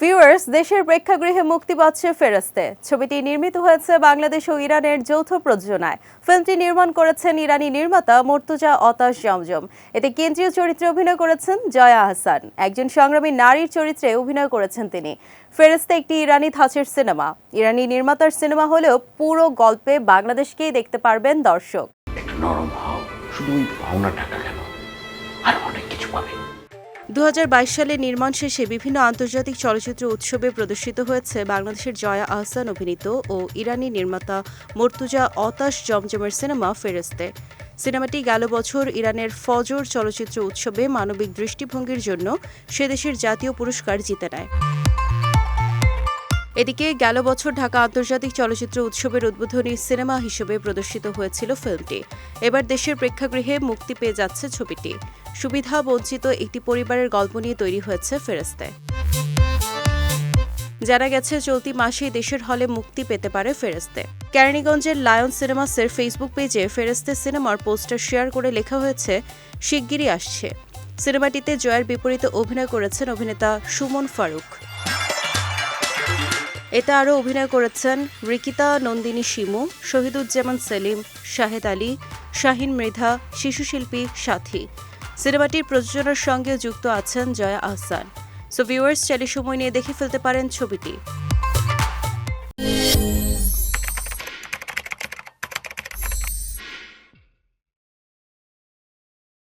Viewers দেশের প্রেক্ষাগৃহে মুক্তি পাচ্ছে ফেরস্তে। ছবিটি নির্মিত হয়েছে বাংলাদেশ ও ইরানের যৌথ প্রযোজনায়। ফিল্মটি নির্মাণ করেছেন ইরানি নির্মাতা মর্তুজা অতাশ জমজম। এতে কেন্দ্রীয় চরিত্রে অভিনয় করেছেন জয়া আহসান একজন সংগ্রামী নারীর চরিত্রে অভিনয় করেছেন তিনি। ফেরস্তে একটি ইরানি ধাঁচের সিনেমা। ইরানি নির্মাতার সিনেমা হলেও পুরো গল্পে বাংলাদেশকেই দেখতে পারবেন দর্শক। নরম হও। শুধু ওই টাকা কেন? আর অনেক কিছু দু সালে নির্মাণ শেষে বিভিন্ন আন্তর্জাতিক চলচ্চিত্র উৎসবে প্রদর্শিত হয়েছে বাংলাদেশের জয়া আহসান অভিনীত ও ইরানি নির্মাতা মর্তুজা অতাশ জমজমের সিনেমা ফেরেস্তে সিনেমাটি গেল বছর ইরানের ফজর চলচ্চিত্র উৎসবে মানবিক দৃষ্টিভঙ্গির জন্য সে দেশের জাতীয় পুরস্কার জিতে নেয়। এদিকে গেল বছর ঢাকা আন্তর্জাতিক চলচ্চিত্র উৎসবের উদ্বোধনী সিনেমা হিসেবে প্রদর্শিত হয়েছিল ফিল্মটি। এবার দেশের প্রেক্ষাগৃহে মুক্তি পেয়ে যাচ্ছে ছবিটি। সুবিধা বঞ্চিত একটি পরিবারের গল্প নিয়ে তৈরি হয়েছে ফেরেস্তে জানা গেছে, চলতি মাসেই দেশের হলে মুক্তি পেতে পারে ফেরেস্তে কেরানীগঞ্জের লায়ন সিনেমাসের ফেসবুক পেজে ফেরেস্তে সিনেমার পোস্টার শেয়ার করে লেখা হয়েছে, শিগগিরই আসছে। সিনেমাটিতে জয়ের বিপরীতে অভিনয় করেছেন অভিনেতা সুমন ফারুক। এতে আরও অভিনয় করেছেন রিকিতা নন্দিনী শিমু, শহীদুজ্জামান সেলিম, শাহেদ আলী, শাহিন মৃধা, শিশুশিল্পী সাথী। সিনেমাটির প্রযোজনার সঙ্গে যুক্ত আছেন জয়া আহসান। সো ভিউয়ার্স চাইলে সময় নিয়ে দেখে ফেলতে পারেন ছবিটি।